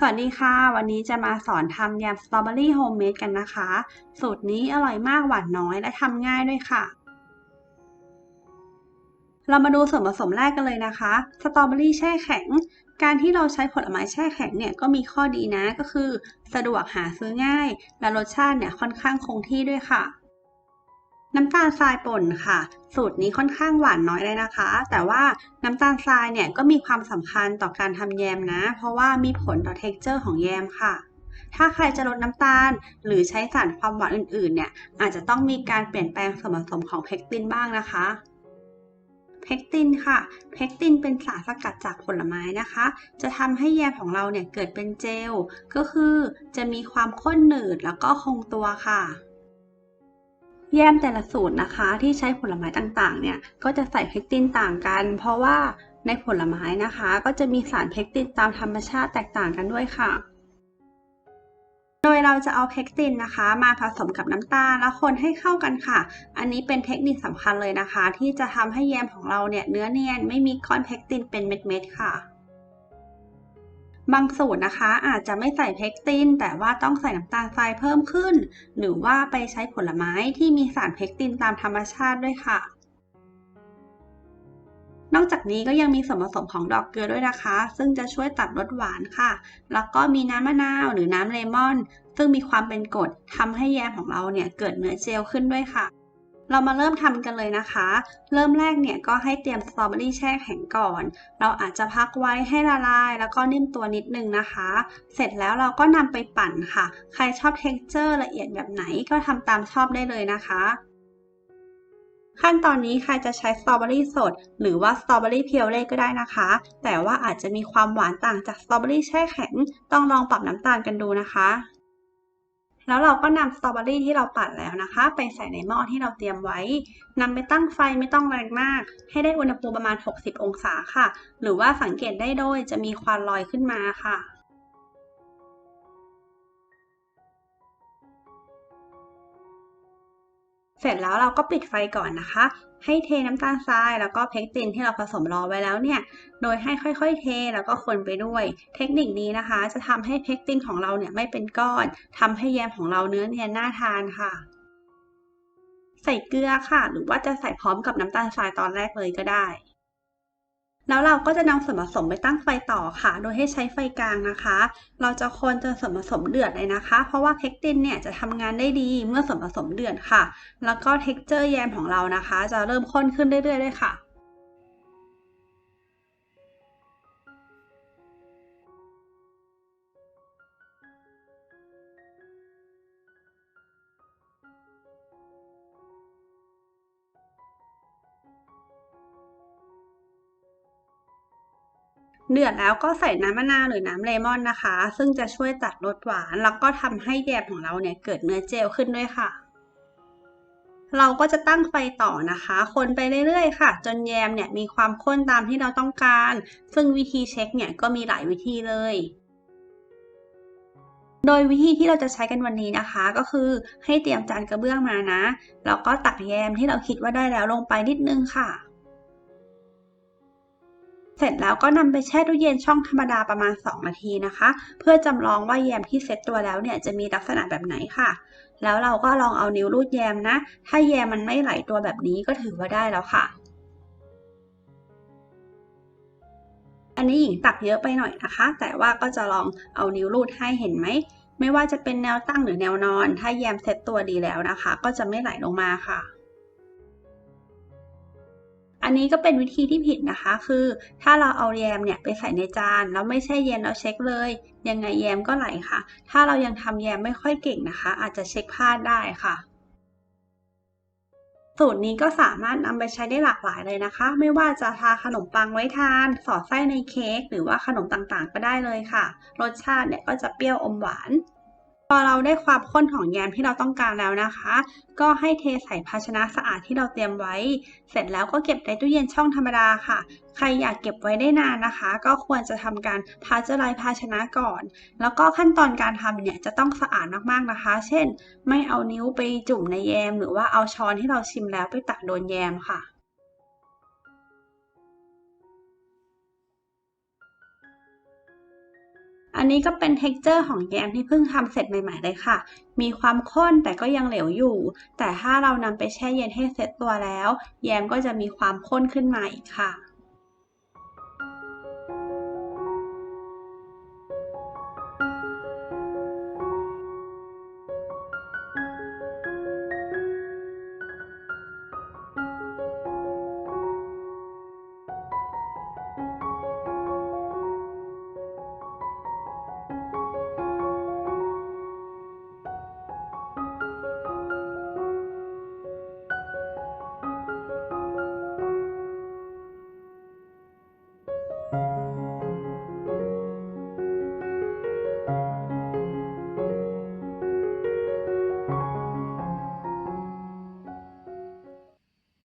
สวัสดีค่ะ วันนี้จะมาสอนทำยำสตรอเบอรี่โฮมเมดกันนะคะ สูตรนี้อร่อยมากหวานน้อยและทำง่ายด้วยค่ะ เรามาดูส่วนผสมแรกกันเลยนะคะ สตรอเบอรี่แช่แข็ง การที่เราใช้ผลไม้แช่แข็งเนี่ยก็มีข้อดีนะก็คือ สะดวกหาซื้อง่าย และรสชาติเนี่ยค่อนข้างคงที่ด้วยค่ะ น้ำตาลทรายป่นค่ะ สูตรนี้ค่อนข้างหวานน้อยเลยนะคะ แต่ว่าน้ำตาลทรายเนี่ยก็มีความสำคัญต่อการทำแยมนะ เพราะว่ามีผลต่อเท็กเจอร์ของแยมค่ะ ถ้าใครจะลดน้ำตาล หรือใช้สารความหวานอื่นๆเนี่ยอาจจะต้องมีการเปลี่ยนแปลงส่วนผสมของเพกตินบ้างนะคะเพกตินค่ะ เพกตินเป็นสารสกัดจากผลไม้นะคะ จะทำให้แยมของเราเนี่ยเกิดเป็นเจล ก็คือจะมีความข้นหนืดแล้วก็คงตัวค่ะ แยมแต่ละสูตรนะคะที่ใช้ผลไม้ต่างๆ เนี่ยก็จะใส่เพกตินต่างกัน เพราะว่าในผลไม้นะคะ ก็จะมีสารเพกตินตามธรรมชาติแตกต่างกันด้วยค่ะ โดยเราจะเอาเพกตินนะคะ มาผสมกับน้ำตาลแล้วคนให้เข้ากันค่ะ อันนี้เป็นเทคนิคสำคัญเลยนะคะ ที่จะทำให้แยมของเราเนี่ยเนื้อเนียนไม่มีก้อนเพกตินเป็นเม็ดๆค่ะ บางสูตรนะคะอาจจะไม่ใส่เพกติน แต่ว่าต้องใส่น้ำตาลทรายเพิ่มขึ้น หรือว่าไปใช้ผลไม้ที่มีสารเพกตินตามธรรมชาติด้วยค่ะ นอกจากนี้ก็ยังมีส่วนผสมของดอกเกลือด้วยนะคะ ซึ่งจะช่วยตัดรสหวานค่ะ แล้วก็มีน้ำมะนาวหรือน้ำเลมอน ซึ่งมีความเป็นกรดทำให้แยมของเราเนี่ยเกิดเนื้อเจลขึ้นด้วยค่ะ เรามาเริ่มทำกันเลยนะคะ เริ่มแรกเนี่ยก็ให้เตรียมสตรอเบอรี่แช่แข็งก่อน เราอาจจะพักไว้ให้ละลาย แล้วก็นิ่มตัวนิดนึงนะคะ เสร็จแล้วเราก็นำไปปั่นค่ะ ใครชอบเท็กเจอร์ละเอียดแบบไหนก็ทำตามชอบได้เลยนะคะ ขั้นตอนนี้ใครจะใช้สตรอเบอรี่สด หรือว่าสตรอเบอรี่เพียวเล่ก็ได้นะคะ แต่ว่าอาจจะมีความหวานต่างจากสตรอเบอรี่แช่แข็ง ต้องลองปรับน้ำตาลกันดูนะคะ แล้วเราก็นำสตรอเบอรี่ที่เราปั่นแล้วนะคะ ไปใส่ในหม้อที่เราเตรียมไว้นำไปตั้งไฟไม่ต้องแรงมาก ให้ได้อุณหภูมิประมาณ 60 องศาค่ะ หรือว่าสังเกตได้โดยจะมีควันลอยขึ้นมาค่ะ เสร็จแล้วเราก็ปิดไฟก่อนนะคะ ให้เทน้ำตาลทรายแล้วก็เพกตินที่เราผสมรอไว้แล้วเนี่ย โดยให้ค่อยๆ เทแล้วก็คนไปด้วย เทคนิคนี้นะคะ จะทำให้เพกตินของเราเนี่ยไม่เป็นก้อนทำให้แยมของเราเนื้อเนียนน่าทานค่ะ ใส่เกลือค่ะ หรือว่าจะใส่พร้อมกับน้ำตาลทรายตอนแรกเลยก็ได้ แล้วเราก็จะนำส่วนผสมไปตั้งไฟต่อค่ะ โดยให้ใช้ไฟกลางนะคะ เราจะคนจนส่วนผสมเดือดเลยนะคะ เพราะว่าเพกตินเนี่ยจะทำงานได้ดีเมื่อส่วนผสมเดือดค่ะ แล้วก็เท็กเจอร์แยมของเรานะคะ จะเริ่มข้นขึ้นเรื่อยๆด้วยค่ะ เดือดแล้วก็ใส่น้ำมะนาวหรือน้ำเลมอนนะคะ ซึ่งจะช่วยตัดรสหวาน แล้วก็ทำให้แยมของเราเนี่ยเกิดเนื้อเจลขึ้นด้วยค่ะ เราก็จะตั้งไฟต่อนะคะ คนไปเรื่อยๆค่ะ จนแยมเนี่ยมีความข้นตามที่เราต้องการ ซึ่งวิธีเช็คเนี่ยก็มีหลายวิธีเลย โดยวิธีที่เราจะใช้กันวันนี้นะคะ ก็คือให้เตรียมจานกระเบื้องมานะแล้วก็ตักแยมที่เราคิดว่าได้แล้วลงไปนิดนึงค่ะ เสร็จแล้วก็นำไปแช่ตู้เย็นช่องธรรมดาประมาณ 2 นาทีนะคะ เพื่อจำลองว่าแยมที่เซ็ตตัวแล้วเนี่ยจะมีลักษณะแบบไหนค่ะ แล้วเราก็ลองเอานิ้วรูดแยมนะ ถ้าแยมมันไม่ไหลตัวแบบนี้ก็ถือว่าได้แล้วค่ะ อันนี้หญิงตักเยอะไปหน่อยนะคะ แต่ว่าก็จะลองเอานิ้วรูดให้เห็นไหม ไม่ว่าจะเป็นแนวตั้งหรือแนวนอน ถ้าแยมเซ็ตตัวดีแล้วนะคะ ก็จะไม่ไหลลงมาค่ะ อันนี้ก็เป็นวิธีที่ผิดนะคะ คือถ้าเราเอาแยมเนี่ยไปใส่ในจานแล้วไม่ใช่เย็นเราเช็คเลย ยังไงแยมก็ไหลค่ะ ถ้าเรายังทำแยมไม่ค่อยเก่งนะคะ อาจจะเช็คพลาดได้ค่ะสูตรนี้ก็สามารถนำไปใช้ได้หลากหลายเลยนะคะ ไม่ว่าจะทาขนมปังไว้ทาน สอดไส้ในเค้กหรือว่าขนมต่างๆ ก็ได้เลยค่ะ รสชาติเนี่ยก็จะเปรี้ยวอมหวาน พอเราได้ความข้นของแยมที่เราต้องการแล้วนะคะ ก็ให้เทใส่ภาชนะสะอาดที่เราเตรียมไว้ เสร็จแล้วก็เก็บในตู้เย็นช่องธรรมดาค่ะ ใครอยากเก็บไว้ได้นานนะคะ ก็ควรจะทำการพาสเจอร์ไลซ์ภาชนะก่อน แล้วก็ขั้นตอนการทำเนี่ยจะต้องสะอาดมากๆนะคะ เช่น ไม่เอานิ้วไปจุ่มในแยม หรือว่าเอาช้อนที่เราชิมแล้วไปตักโดนแยมค่ะ อันนี้ก็เป็น texture ของแยมที่เพิ่งทำเสร็จใหม่ ๆ เลยค่ะ มีความข้นแต่ก็ยังเหลวอยู่ แต่ถ้าเรานำไปแช่เย็นให้เซ็ตตัวแล้ว แยมก็จะมีความข้นขึ้นมาอีกค่ะ you